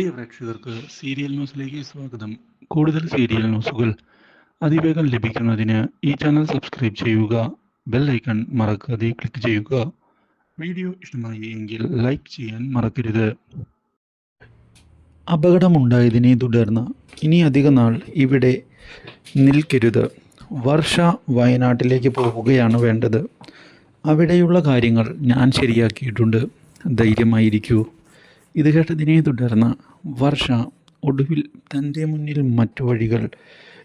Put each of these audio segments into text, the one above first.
പ്രിയ പ്രേക്ഷകർക്ക് സീരിയൽ ന്യൂസിലേക്ക് സ്വാഗതം. കൂടുതൽ സീരിയൽ ന്യൂസുകൾ അതിവേഗം ലഭിക്കുന്നതിന് ഈ ചാനൽ സബ്സ്ക്രൈബ് ചെയ്യുക ബെൽ ഐക്കൺ മറക്കാതെ ക്ലിക്ക് ചെയ്യുക. വീഡിയോ ഇഷ്ടമായി എങ്കിൽ ലൈക്ക് ചെയ്യാൻ മറക്കരുത്. അപകടമുണ്ടായതിനെ തുടർന്ന് ഇനി അധിക നാൾ ഇവിടെ നിൽക്കരുത്. വർഷ വയനാട്ടിലേക്ക് പോവുകയാണ് വേണ്ടത്. അവിടെയുള്ള കാര്യങ്ങൾ ഞാൻ ശരിയാക്കിയിട്ടുണ്ട്. ധൈര്യമായിരിക്കൂ. ഇത് കേട്ടതിനെ തുടർന്ന് വർഷ ഒടുവിൽ തന്റെ മുന്നിൽ മറ്റു വഴികൾ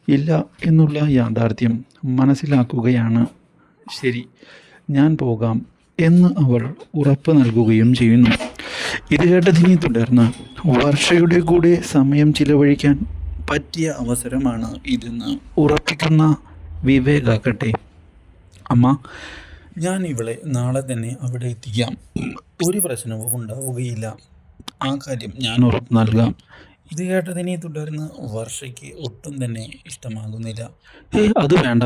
ഇല്ല എന്നുള്ള യാഥാർത്ഥ്യം മനസ്സിലാക്കുകയാണ്. ശരി ഞാൻ പോകാം എന്ന് അവൾ ഉറപ്പ് നൽകുകയും ചെയ്യുന്നു. ഇത് കേട്ടതിനെ തുടർന്ന് വർഷയുടെ കൂടെ സമയം ചിലവഴിക്കാൻ പറ്റിയ അവസരമാണ് ഇതെന്ന് ഉറപ്പിക്കുന്ന വിവേകാക്കട്ടെ അമ്മ ഞാൻ ഇവളെ നാളെ തന്നെ അവിടെ എത്തിക്കാം. ഒരു പ്രശ്നവും ഉണ്ടാവുകയില്ല. ആ കാര്യം ഞാൻ ഉറപ്പ് നൽകാം. ഇത് കേട്ടതിനെ തുടർന്ന് വർഷയ്ക്ക് ഒട്ടും തന്നെ ഇഷ്ടമാകുന്നില്ല. ഏ അത് വേണ്ട.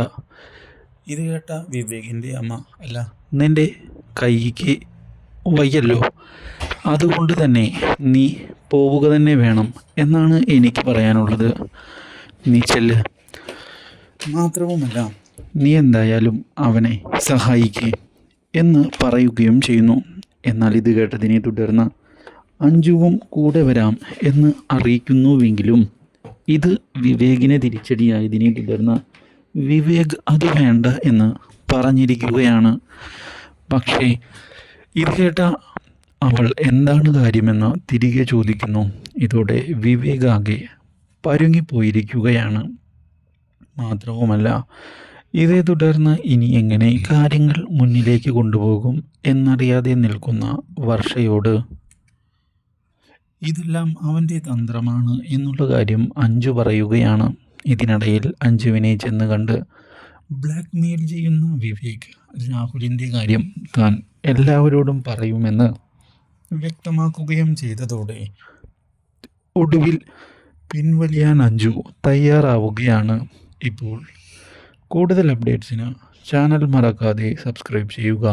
ഇത് കേട്ട വിവേകിന്റെ അമ്മ അല്ല നിന്റെ കൈക്ക് വയ്യല്ലോ. അതുകൊണ്ട് തന്നെ നീ പോവുക തന്നെ വേണം എന്നാണ് എനിക്ക് പറയാനുള്ളത്. നീ ചെല്ല്. മാത്രവുമല്ല നീ എന്തായാലും അവനെ സഹായിക്കേ എന്ന് പറയുകയും ചെയ്യുന്നു. എന്നാൽ ഇത് കേട്ടതിനെ തുടർന്ന് അഞ്ജുവും കൂടെ വരാം എന്ന് അറിയിക്കുന്നുവെങ്കിലും ഇത് വിവേകിനെ തിരിച്ചടിയായതിനെ തുടർന്ന് വിവേക് അത് വേണ്ട എന്ന് പറഞ്ഞിരിക്കുകയാണ്. പക്ഷേ ഇത് കേട്ട അവൾ എന്താണ് കാര്യമെന്ന് തിരികെ ചോദിക്കുന്നു. ഇതോടെ വിവേകാകെ പരുങ്ങിപ്പോയിരിക്കുകയാണ്. മാത്രവുമല്ല ഇതേ തുടർന്ന് ഇനി എങ്ങനെ കാര്യങ്ങൾ മുന്നിലേക്ക് കൊണ്ടുപോകും എന്നറിയാതെ നിൽക്കുന്ന വർഷയോട് ഇതെല്ലാം അവന്റെ തന്ത്രമാണ് എന്നുള്ള കാര്യം അഞ്ചു പറയുകയാണ്. ഇതിനിടയിൽ അഞ്ജുവിനെ ചെന്ന് കണ്ട് ബ്ലാക്ക് മെയിൽ ചെയ്യുന്ന വിവേക് രാഹുലിന്റെ കാര്യം താൻ എല്ലാവരോടും പറയുമെന്ന് വ്യക്തമാക്കുകയും ചെയ്തതോടെ ഒടുവിൽ പിൻവലിയാൻ അഞ്ജു തയ്യാറാവുകയാണ്. ഇപ്പോൾ കൂടുതൽ അപ്ഡേറ്റ്സിന് ചാനൽ മറക്കാതെ സബ്സ്ക്രൈബ് ചെയ്യുക.